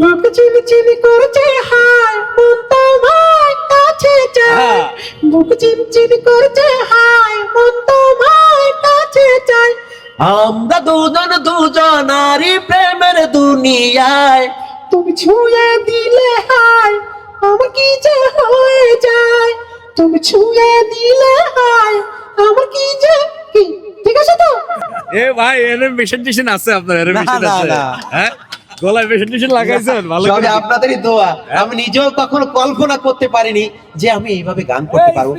বুক চিনি চিনি করছে হায় মন তোমার কাছে হ্যাঁ। বুক চিনি করছে হায় মন তোমার কাছে চায়। আমরা দুজন দুজনারই প্রেমের দুনিয়ায়। তুমি ছুঁয়ে দিলে হায় আমার কি যে হয়ে যায়? তুমি ছুঁয়ে দিলে হায় আমার কি যে কি? ঠিক আছে তো? এ ভাই এর মেশিন টেশিন আছে আপনার এর মেশিন আছে। হ্যাঁ? গলায় লাগাইছেন ভালো করে। আপনাদেরই দোয়া। আমি নিজেও কখনো কল্পনা করতে পারিনি যে আমি এইভাবে গান করতে পারব।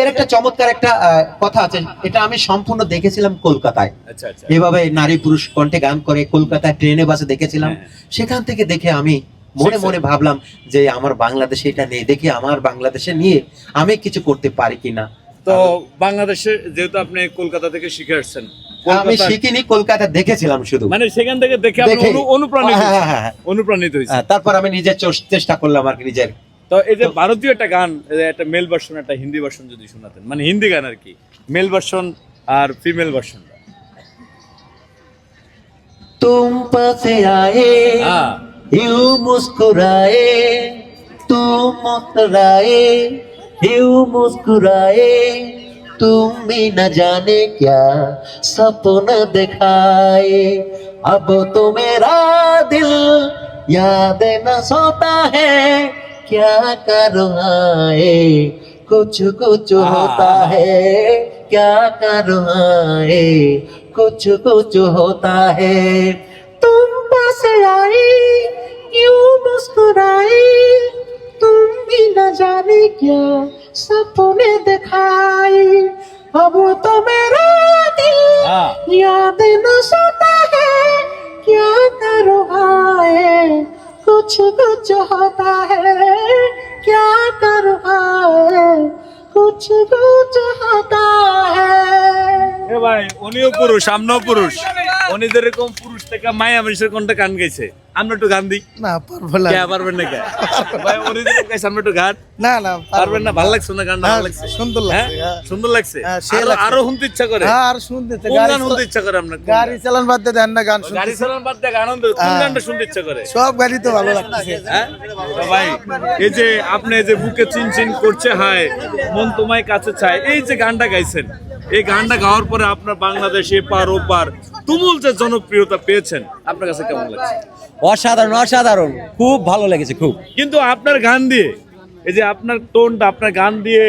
এর একটা চমৎকার একটা কথা আছে এটা আমি সম্পূর্ণ দেখেছিলাম কলকাতায়। আচ্ছা আচ্ছা। এভাবে নারী পুরুষ কণ্ঠে গান করে কলকাতায় ট্রেনে বাসে দেখেছিলাম। সেখান থেকে দেখে আমি মনে মনে ভাবলাম যে আমার বাংলাদেশে এটা নেই দেখি আমার বাংলাদেশে নিয়ে আমি কিছু করতে পারি কিনা। তো বাংলাদেশে যেহেতু আপনি কলকাতা থেকে শিখে আসছেন আমি কলকাতা- শিখিনি কলকাতা দেখেছিলাম শুধু মানে সেখান থেকে দেখে আপনি দেখে। অনু- অনুপ্রাণিত হ্যাঁ, হয়েছেন। হ্যাঁ, হ্যাঁ। অনুপ্রাণিত হয়েছে আহ, তারপর আমি নিজের চোষ- চেষ্টা করলাম আর কি নিজের তো এই যে ভারতীয় একটা গান এই যে একটা মেল ভার্সন একটা হিন্দি ভার্সন যদি শোনাতেন মানে হিন্দি গান আর কি মেল ভার্সন আর ফিমেল ভার্সন तुम पास आए हाँ। यूं मुस्कुराए तुम मुस्कुराए यूं मुस्कुराए तुम भी न जाने क्या सपना दिखाए। अब तो मेरा दिल याद न सोता है क्या करो आए? कुछ कुछ होता है क्या करो आए? कुछ कुछ होता है। तुम पास आए यूँ मुस्कुराए तुम भी न जाने क्या सपने दिखाए अब तो मेरा दिल हाँ। याद न सोता है क्या करो आए कुछ कुछ होता है क्या करो आए कुछ कुछ होता है এ ভাই উনিও পুরুষ আমরাও পুরুষ উনি যেরকম পুরুষ থেকে মায়া মানুষের কোনটা গান গাইছে আমরা একটু গান দিই না পারব না। পারবেন না ভাই উনি যেরকম আমরা একটু গান না না পারবেন না ভালো লাগছে না গানটা হ্যাঁ, ভালো লাগছে? সুন্দর লাগছে, হ্যাঁ? হ্যাঁ। সুন্দর লাগছে? হ্যাঁ, আরো- শুনতে ইচ্ছা করে? হ্যাঁ আর শুনতে ইচ্ছে- গান শুনতে ইচ্ছা করে আপনার? গাড়ি চালান বাদ দিয়ে দেন না গান গাড়ি চালান বাদ দিয়ে গান কোন হ্যাঁ। গানটা শুনতে ইচ্ছা করে? সব গাড়ি তো ভালো লাগতেছে। হ্যাঁ? ভাই এই যে আপনি যে বুকে চিন চিন করছে হায় মন তোমায় কাছে চায় এই যে গানটা গাইছেন এই গানটা গাওয়ার পরে আপনার বাংলাদেশে পার ওপার তুমুল যে জনপ্রিয়তা পেয়েছেন আপনার কাছে কেমন লাগছে? অসাধারণ অসাধারণ। খুব ভালো লেগেছে খুব। কিন্তু আপনার গান দিয়ে এই যে আপনার টোনটা আপনার গান দিয়ে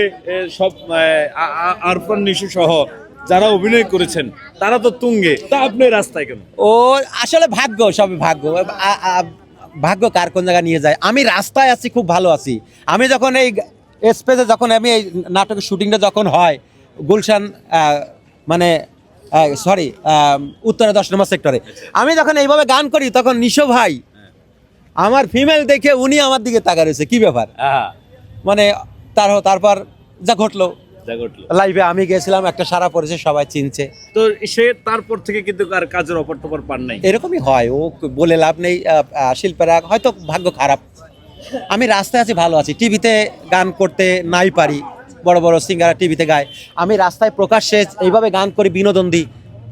সব আরফান নিশু সহ যারা অভিনয় করেছেন তারা তো তুঙ্গে। তা আপনি রাস্তায় কেন? ও আসলে ভাগ্য সবই ভাগ্য। ভাগ্য কার কোন জায়গায় নিয়ে যায়? আমি রাস্তায় আছি খুব ভালো আছি। আমি যখন এই স্পেসে যখন আমি এই নাটকের শুটিংটা যখন হয় গুলশান মানে সরি উত্তরে দশ নম্বর সেক্টরে আমি যখন এইভাবে গান করি তখন নিশো ভাই আমার ফিমেল দেখে উনি আমার দিকে তাকা রয়েছে। কি ব্যাপার? মানে তার তারপর যা ঘটলো। যা ঘটলো। লাইভে আমি গেছিলাম একটা সারা পড়েছে সবাই চিনছে। তো সে তারপর থেকে কিন্তু আর কাজের অপর টপর পান নাই? এরকমই হয় ও বলে লাভ নেই আহ, হয়তো ভাগ্য খারাপ। আমি রাস্তায় আছি ভালো আছি। টিভিতে গান করতে নাই পারি। বড় বড় সিঙ্গার টিভিতে গায়। আমি রাস্তায় প্রকাশ্যে এইভাবে গান করি বিনোদন দিই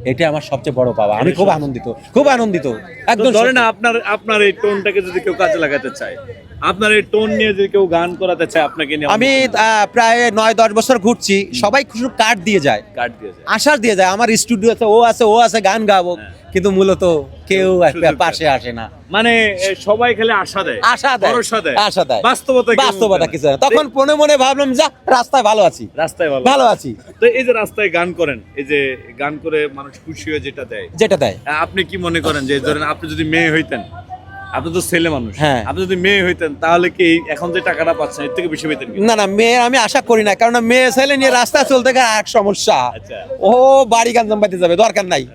এটা আমার সবচেয়ে বড় পাওয়া। আমি খুব আনন্দিত খুব আনন্দিত একদম ধরে না আপনার আপনার এই টোনটাকে যদি কেউ কাজে লাগাতে চায় আপনার এই টোন নিয়ে যদি কেউ গান করাতে চায় আপনাকে নিয়ে আমি প্রায় নয় দশ বছর ঘুরছি। সবাই শুধু কার্ড দিয়ে যায়। কার্ড দিয়ে যায়। আশ্বাস দিয়ে যায়। আমার স্টুডিওতে ও আছে ও আছে গান গাবো। কিন্তু মূলত কেউ পাশে আসে না। মানে সবাই খালি আশা দেয় আশা দেয় ভরসা দেয়। আশা দেয়। বাস্তবতা বাস্তবতা কিছু না। তখন মনে মনে ভাবলাম যা রাস্তায় ভালো আছি। রাস্তায় ভালো ভালো আছি। তো এই যে রাস্তায় গান করেন এই যে গান করে মানুষ খুশি হয়ে যেটা দেয়। যেটা দেয়। আপনি কি মনে করেন যে ধরেন আপনি যদি মেয়ে হইতেন আপনি তো ছেলে মানুষ। হ্যাঁ। আপনি যদি মেয়ে হইতেন তাহলে কি এখন যে টাকাটা পাচ্ছেন এর থেকে বেশি পেতেন না না মেয়ে আমি আশা করি না কারণ মেয়ে ছেলে নিয়ে রাস্তায় চলতে গেলে এক সমস্যা। আচ্ছা। ও বাড়ি গান জমাইতে যাবে দরকার নাই।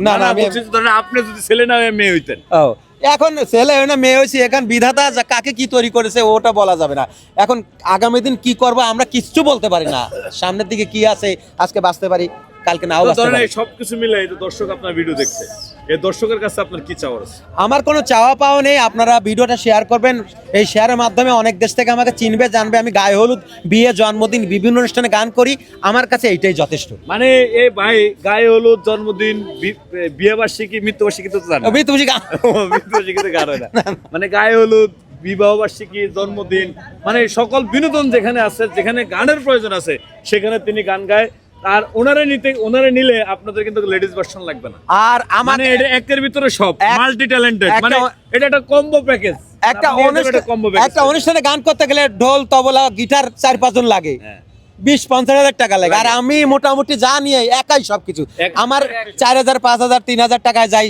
না, না, আমি- ধরেন আপনি যদি ছেলে না হয়ে মেয়ে হইতেন। ও এখন ছেলে হয় না মেয়ে হয়েছি এখন বিধাতা কাকে কি তৈরি করেছে ওটা বলা যাবে না। এখন আগামী দিন কি করব আমরা কিচ্ছু বলতে পারি না। সামনের দিকে কি আছে আজকে বাঁচতে পারি। কালকে নাও বাঁচতে সবকিছু মিলে এই দর্শক আপনার ভিডিও দেখছে এই দর্শকের কাছে আপনার কি চাওয়ার আছে? আমার কোনো চাওয়া পাওয়া নেই আপনারা ভিডিওটা শেয়ার করবেন। এই শেয়ারের মাধ্যমে অনেক দেশ থেকে আমাকে চিনবে জানবে। আমি গায়ে হলুদ বিয়ে জন্মদিন বিভিন্ন অনুষ্ঠানে গান করি। আমার কাছে এইটাই যথেষ্ট। মানে এই ভাই গায়ে হলুদ জন্মদিন বিয়ে বার্ষিকী মৃত্যুবার্ষিকী তো জানেন। অভি, তুমি গান। মৃত্যুবার্ষিকীতে গান হয় না। মানে গায়ে হলুদ বিবাহ বার্ষিকী জন্মদিন মানে সকল বিনোদন যেখানে আছে যেখানে গানের প্রয়োজন আছে সেখানে তিনি গান গায়। আর ওনারে নিতে ওনারে নিলে আপনাদের কিন্তু লেডিস ভার্সন লাগবে না। আর আমার মানে এটা একের ভিতরে সব মাল্টি ট্যালেন্টেড মানে এটা একটা কম্বো প্যাকেজ একটা অনুষ্ঠান একটা অনুষ্ঠানে গান করতে গেলে ঢোল তবলা গিটার চার পাঁচজন লাগে। হ্যাঁ। বিশ পঞ্চাশ হাজার টাকা লাগে। আর আমি মোটামুটি যা নিয়ে একাই সবকিছু। আমার চার হাজার পাঁচ হাজার তিন হাজার টাকায় যাই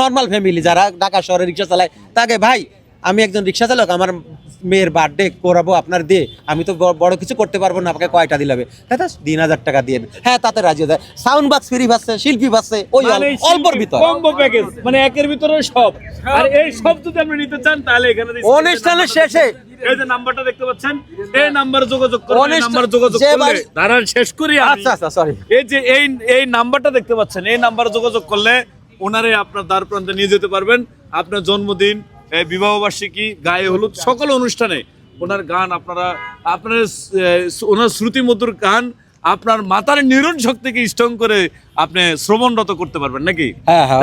নর্মাল ফ্যামিলি যারা ঢাকা শহরে রিক্সা চালায় তাকে ভাই আমি একজন রিক্সা চালক আমার মেয়ের বার্থডে করাবো আপনার দিয়ে আমি তো বড় কিছু করতে পারব না আপনাকে কয়টা দিলাবে দাদা তিন হাজার টাকা দিয়ে হ্যাঁ তাতে রাজি হয়ে যায়। সাউন্ড বক্স ফ্রি পাচ্ছে শিল্পী পাচ্ছে ওই অল- অল্পর ভিতর। কম্বো প্যাকেজ মানে একের ভিতরে সব। আর এই সব যদি আপনি নিতে চান তাহলে এখানে অনুষ্ঠানের শেষে। এই যে নাম্বারটা দেখতে পাচ্ছেন এই নাম্বারে যোগাযোগ করুন এই অনুষ্ঠান- যোগাযোগ করলে বাস- শেষ করি আচ্ছা আচ্ছা সরি এই যে এই এই নাম্বারটা দেখতে পাচ্ছেন এই নাম্বারে যোগাযোগ করলে ওনারে আপনার দ্বার প্রান্তে নিয়ে যেতে পারবেন। আপনার জন্মদিন এই বিবাহ বার্ষিকী, গায়ে হলুদ, সকল অনুষ্ঠানে ওনার গান আপনারা, আপনার ওনার ওনার শ্রুতিমধুর গান আপনার মাতার নিরণ শক্তিকে স্ট্রং করে আপনি শ্রবণরত করতে পারবেন নাকি? হ্যাঁ হ্যাঁ।